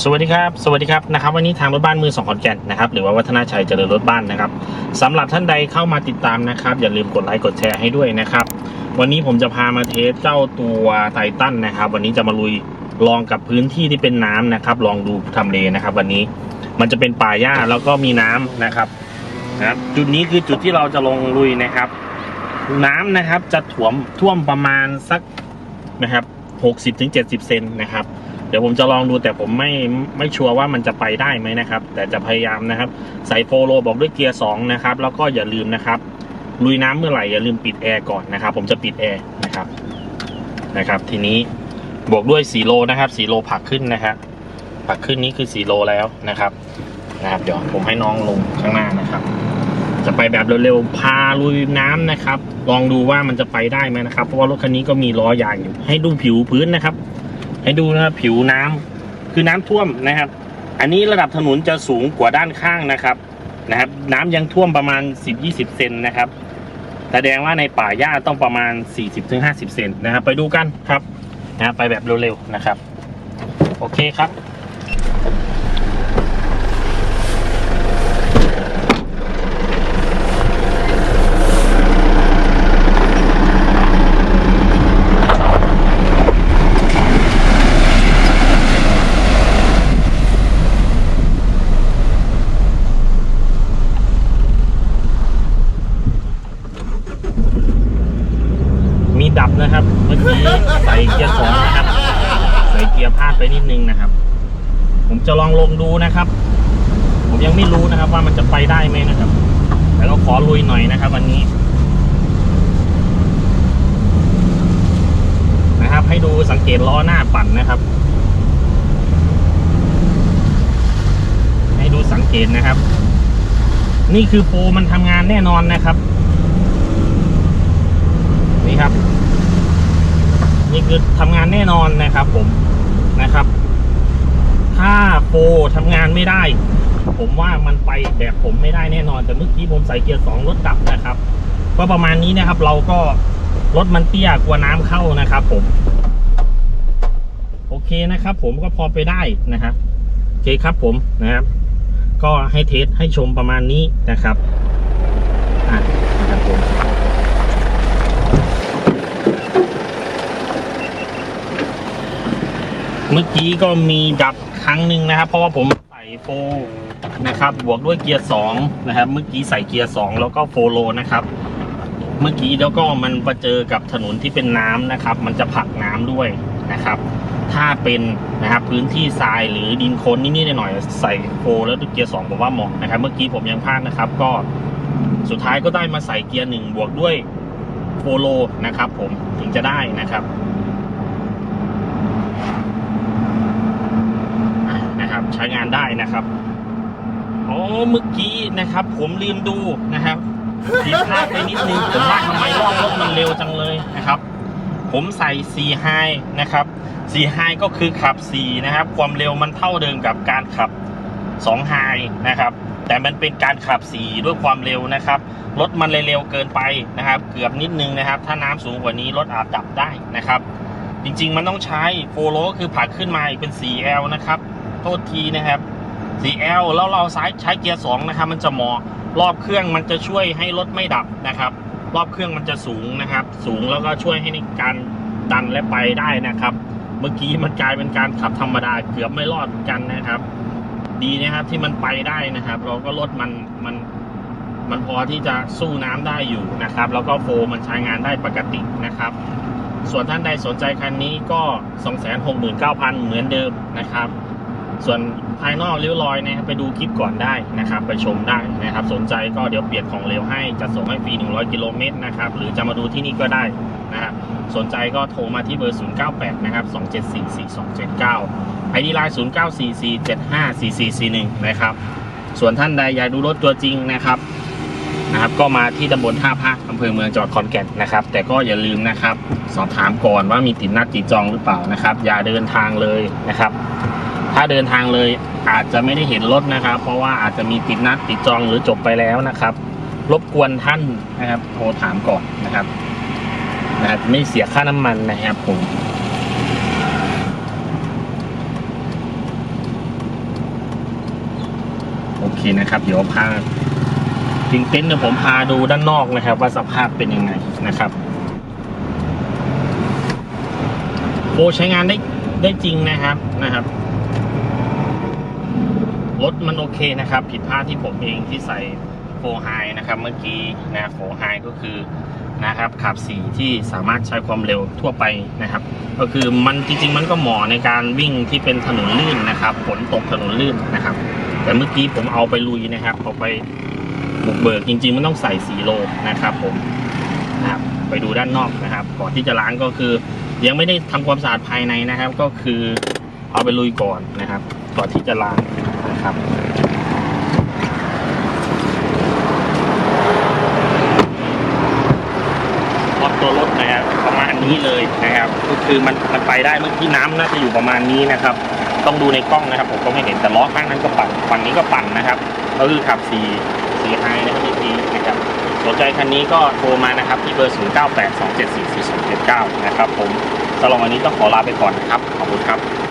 สวัสดีครับ สวัสดีครับนะครับวันนี้ทางรถบ้านมือสองขอนแก่นนะครับหรือว่าวัฒนาชัยเจริญรถบ้านนะครับสำหรับท่านใดเข้ามาติดตามนะครับ อย่าลืมกดไลค์กดแชร์ให้ด้วยนะครับ วันนี้ผมจะพามาเทสเจ้าตัวไททันนะครับ วันนี้จะมาลุยลองกับพื้นที่ที่เป็นน้ำนะครับ ลองดูทำเลนะครับ วันนี้มันจะเป็นป่าหญ้าแล้วก็มีน้ำนะครับนะครับ จุดนี้คือจุดที่เราจะลงลุยนะครับ น้ำนะครับจะถ่วมท่วมประมาณสักนะครับ60-70ถึง70เซนนะครับ เดี๋ยวผมจะลองดูแต่ผมไม่ไม่ชัวร์ว่ามันจะไปได้ไหมนะครับ แต่จะพยายามนะครับ ใส่โฟโลบอกด้วยเกียร์2นะครับ แล้วก็อย่าลืมนะครับ ลุยน้ำเมื่อไหร่อย่าลืมปิดแอร์ก่อนนะครับ ผมจะปิดแอร์นะครับนะครับ ทีนี้บวกด้วย4โลนะครับ4โลผักขึ้นนะครับผักขึ้นนี้คือ4โลแล้วนะครับนะครับ เดี๋ยวผมให้น้องลงข้างหน้านะครับ จะไปแบบเร็วๆพาลุยน้ำนะครับ ลองดูว่ามันจะไปได้ไหมนะครับ เพราะว่ารถคันนี้ก็มีล้อยางอยู่ให้ดูผิวพื้นนะครับ ให้ดูนะครับผิวน้ำคือน้ำท่วมนะครับ อันนี้ระดับถนนจะสูงกว่าด้านข้างนะครับนะครับ น้ำยังท่วมประมาณ 10-20 เซนนะครับแสดงว่าในป่าหญ้าต้องประมาณ 40-50 เซนนะครับ ไปดูกันครับนะไปแบบเร็วๆนะครับ โอเคครับ มีดับนะครับ เมื่อกี้ใส่เกียร์สองนะครับ ใส่เกียร์พลาดไปนิดนึงนะครับ ผม จะลองลงดูนะครับ ผมยังไม่รู้นะครับว่ามันจะไปได้ไหมนะครับ แต่เราขอลุยหน่อยนะครับ วันนี้ นะครับ ให้ดูสังเกตล้อหน้าปั่นนะครับ ให้ดูสังเกตนะครับ นี่คือโฟมันทำงานแน่นอนนะครับ นี่ครับ นี่คือทำงานแน่นอนนะครับ ผมนะครับ ถ้าโฟทำงานไม่ได้ ผมว่ามันไปแบบผมไม่ได้แน่นอน แต่เมื่อกี้ผมใส่เกียร์สองรถดับนะครับ ก็ประมาณนี้นะครับ เราก็รถมันเตี้ยกว่าน้ำเข้านะครับผม โอเคนะครับ ผมก็พอไปได้นะครับโอเคครับผมนะครับ ก็ให้เทสให้ชมประมาณนี้นะครับอะนะครับผม เมื่อกี้ก็มีดับครั้งหนึ่งนะครับ เพราะว่าผมใส่โฟนะครับ บวกด้วยเกียร์สองนะครับ เมื่อกี้ใส่เกียร์สองแล้วก็โฟโลนะครับ เมื่อกี้แล้วก็มันประเจอกับถนนที่เป็นน้ำนะครับ มันจะผักน้ำด้วยนะครับ ถ้าเป็นนะครับพื้นที่ทรายหรือดินโคลนนิดๆหน่อยๆใส่โฟแล้วด้วยเกียร์สองผมว่าเหมาะนะครับ เมื่อกี้ผมยังพลาดนะครับ ก็สุดท้ายก็ได้มาใส่เกียร์หนึ่งบวกด้วยโฟโลนะครับ ผมถึงจะได้นะครับ นะครับ ใช้งานได้นะครับอ๋อเมื่อกี้นะครับ ผมลืมดูนะครับผิดพลาดไปนิดนึงผมว่าทำไมรอบรถมันเร็วจังเลยนะครับ ผมใส่4 High นะครับ4 High ก็คือขับ4นะครับ ความเร็วมันเท่าเดิมกับการขับ2 High นะครับแต่มันเป็นการขับ4ด้วยความเร็วนะครับ รถมันเลยเร็วเกินไปนะครับ เกือบนิดนึงนะครับ ถ้าน้ำสูงกว่านี้รถอาจดับได้นะครับ จริงๆมันต้องใช้โฟโลคือผักขึ้นมาอีกเป็น 4L นะครับ โทษทีนะครับ 4L แล้วเราใช้ใช้เกียร์2นะครับ มันจะเหมาะรอบเครื่องมันจะช่วยให้รถไม่ดับนะครับ รอบเครื่องมันจะสูงนะครับ สูงแล้วก็ช่วยให้ในการดันและไปได้นะครับ เมื่อกี้มันกลายเป็นการขับธรรมดาเกือบไม่รอดกันนะครับ ดีนะครับที่มันไปได้นะครับ เราก็รถมันมันมันพอที่จะสู้น้ำได้อยู่นะครับ แล้วก็โฟมมันใช้งานได้ปกตินะครับ ส่วนท่านใดสนใจคันนี้ก็ 269,000 เหมือนเดิมนะครับ ส่วนภายนอกริ้วรอยนะครับไปดูคลิปก่อนได้นะครับ ไปชมได้นะครับ สนใจก็เดี๋ยวเปลี่ยนของเร็วให้จะส่งให้ฟรี 100 กิโลเมตรนะครับ หรือจะมาดูที่นี่ก็ได้นะครับสนใจก็โทรมาที่เบอร์ 098 นะครับ 2744279 ID ไลน์0944754441 นะครับ ส่วนท่านใดอยากดูรถตัวจริงนะครับนะครับก็มาที่ตำบลท่าพระอำเภอเมืองจังหวัดขอนแก่นนะครับ แต่ก็อย่าลืมนะครับ สอบถามก่อนว่ามีติดนัดติดจองหรือเปล่านะครับ อย่าเดินทางเลยนะครับ ถ้าเดินทางเลยอาจจะไม่ได้เห็นรถนะครับ เพราะว่าอาจจะมีติดนัดติดจองหรือจบไปแล้วนะครับ รบกวนท่านนะครับโทรถามก่อนนะครับนะครับไม่เสียค่าน้ำมันนะครับผมโอเคนะครับ เดี๋ยวพาถึงเต็นท์เดี๋ยวผมพาดูด้านนอกนะครับ ว่าสภาพเป็นยังไงนะครับโอ้ใช้งานได้ได้จริงนะครับนะครับ รถมันโอเคนะครับ ผิดพลาดที่ผมเองที่ใส่โฟไฮนะครับ เมื่อกี้นะโฟไฮก็คือนะครับขับสีที่สามารถใช้ความเร็วทั่วไปนะครับ ก็คือมันจริง ๆ มันก็เหมาะในการวิ่งที่เป็นถนนลื่นนะครับฝนตกถนนลื่นนะครับ แต่เมื่อกี้ผมเอาไปลุยนะครับเอาไปบุกเบิกจริง ๆ มันต้องใส่สีโลนะครับผมนะครับไปดูด้านนอกนะครับ ก่อนที่จะล้างก็คือ ยังไม่ได้ทำความสะอาดภายในนะครับ ก็คือเอาไปลุยก่อนนะครับ ก่อนที่จะล้าง นะครับรถตัวรถนะครับประมาณนี้เลยนะครับ ก็คือมันมันไปได้เมื่อกี้น้ำน่าจะอยู่ประมาณนี้นะครับ ต้องดูในกล้องนะครับ ผมก็ไม่เห็นแต่ล้อข้างนั้นก็ปั่นฝั่งนี้ก็ปั่นนะครับ ก็คือขับสีสีไฮนะครับทีนะครับสนใจคันนี้ก็โทรมานะครับ ที่เบอร์ 0 9 8 2 7 4 4 2 7 9 นะครับผมสำหรับวันนี้ต้องขอลาไปก่อนนะครับ ขอบคุณครับ